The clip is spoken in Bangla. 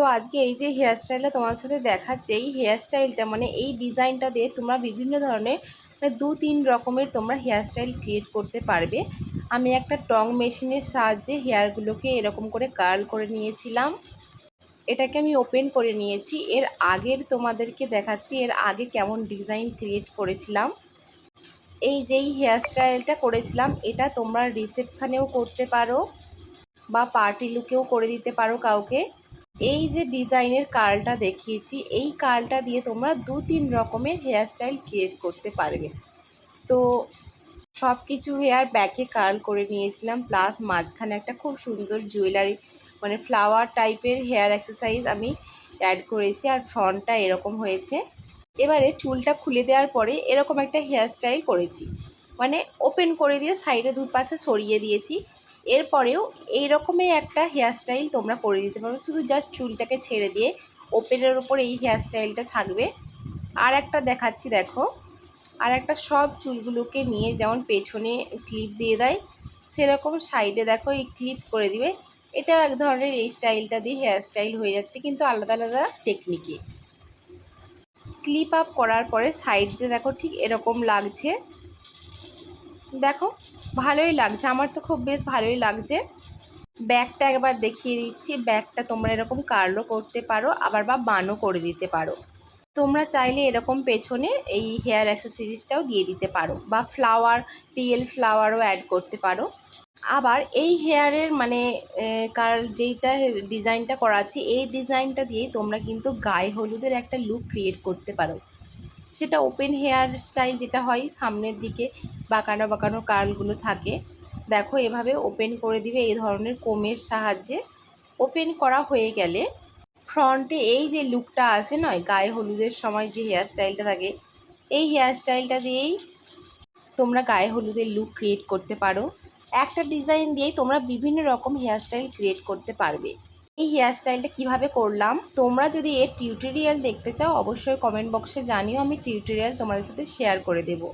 তো আজকে এই যে হেয়ার স্টাইলটা তোমার সাথে দেখাচ্ছে, এই হেয়ার স্টাইলটা মানে এই ডিজাইনটা দিয়ে তোমরা বিভিন্ন ধরনের মানে দু তিন রকমের তোমরা হেয়ার স্টাইল ক্রিয়েট করতে পারবে। আমি একটা টং মেশিনের সাহায্যে হেয়ারগুলোকে এরকম করে কার্ল করে নিয়েছিলাম। এটাকে আমি ওপেন করে নিয়েছি। এর আগের তোমাদেরকে দেখাচ্ছি, এর আগে কেমন ডিজাইন ক্রিয়েট করেছিলাম। এই যেই হেয়ার স্টাইলটা করেছিলাম, এটা তোমরা রিসেপশানেও করতে পারো বা পার্টি লুকেও করে দিতে পারো কাউকে। এই যে ডিজাইনের কার্লটা দেখিয়েছি, এই কার্লটা দিয়ে তোমরা দু তিন রকমের হেয়ার স্টাইল ক্রিয়েট করতে পারবে। তো সব কিছু হেয়ার ব্যাকে কার্ল করে নিয়েছিলাম প্লাস মাঝখানে একটা খুব সুন্দর জুয়েলারি মানে ফ্লাওয়ার টাইপের হেয়ার এক্সারসাইজ আমি অ্যাড করেছি আর ফ্রন্টটা এরকম হয়েছে। এবারে চুলটা খুলে দেওয়ার পরে এরকম একটা হেয়ার স্টাইল করেছি। মানে ওপেন করে দিয়ে সাইডে দুপাশে সরিয়ে দিয়েছি। এরপরেও এই রকমের একটা হেয়ার স্টাইল তোমরা করে দিতে পারবে। শুধু জাস্ট চুলটাকে ছেড়ে দিয়ে ওপেনের ওপর এই হেয়ার স্টাইলটা থাকবে। আর একটা দেখাচ্ছি, দেখো। আর একটা সব চুলগুলোকে নিয়ে যেমন পেছনে ক্লিপ দিয়ে দেয়, সেরকম সাইডে দেখো এই ক্লিপ করে দিবে। এটা এক ধরনের এই স্টাইলটা দিয়ে হেয়ার স্টাইল হয়ে যাচ্ছে, কিন্তু আলাদা আলাদা টেকনিকে ক্লিপ আপ করার পরে সাইড দেখো ঠিক এরকম লাগছে। দেখো, ভালোই লাগছে। আমার তো খুব বেশ ভালোই লাগছে। ব্যাগটা একবার দেখিয়ে দিচ্ছি। ব্যাগটা তোমরা এরকম কার্লও করতে পারো, আবার বা বানও করে দিতে পারো। তোমরা চাইলে এরকম পেছনে এই হেয়ার অ্যাক্সেসরিজটাও দিয়ে দিতে পারো, বা ফ্লাওয়ার, রিয়েল ফ্লাওয়ারও অ্যাড করতে পারো। আবার এই হেয়ারের মানে কার যেইটা ডিজাইনটা করা আছে, এই ডিজাইনটা দিয়েই তোমরা কিন্তু গায়ে হলুদের একটা লুক ক্রিয়েট করতে পারো। সেটা ওপেন হেয়ার স্টাইল যেটা হয় সামনের দিকে বাঁকানো বাঁকানো কার্লগুলো থাকে। দেখো এভাবে ওপেন করে দিবে এই ধরনের কোমের সাহায্যে। ওপেন করা হয়ে গেলে ফ্রন্টে এই যে লুকটা আছে নয় গায়ে হলুদের সময় যে হেয়ার স্টাইলটা থাকে, এই হেয়ার স্টাইলটা দিয়েই তোমরা গায়ে হলুদের লুক ক্রিয়েট করতে পারো। একটা ডিজাইন দিয়েই তোমরা বিভিন্ন রকম হেয়ার স্টাইল ক্রিয়েট করতে পারবে। এই হেয়ার স্টাইলটা কীভাবে করলাম? তোমরা যদি এর টিউটোরিয়াল দেখতে চাও, অবশ্যই কমেন্ট বক্সে জানিও, আমি টিউটোরিয়াল তোমাদের সাথে শেয়ার করে দেবো।